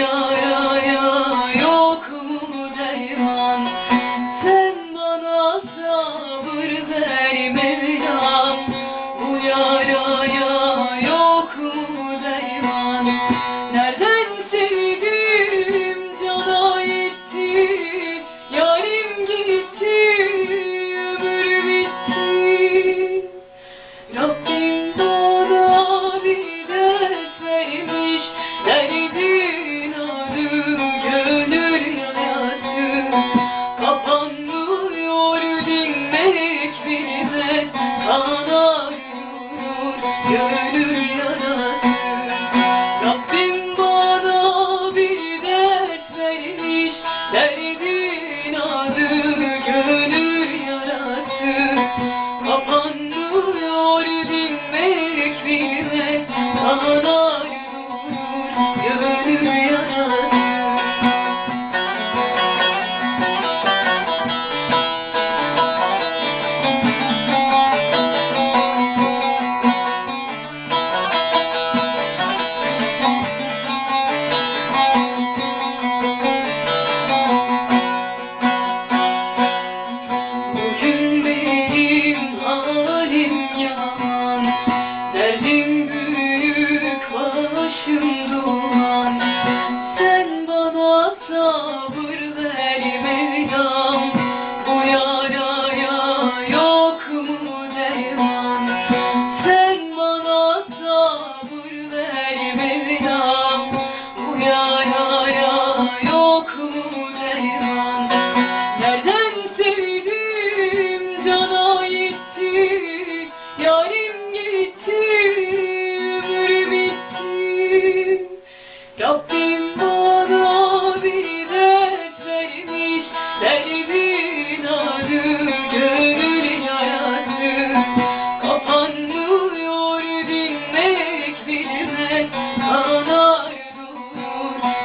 yara ya yok mu derman Ağlar gönül yanar Rabbim bana bir dert vermiş Derdin adı gönül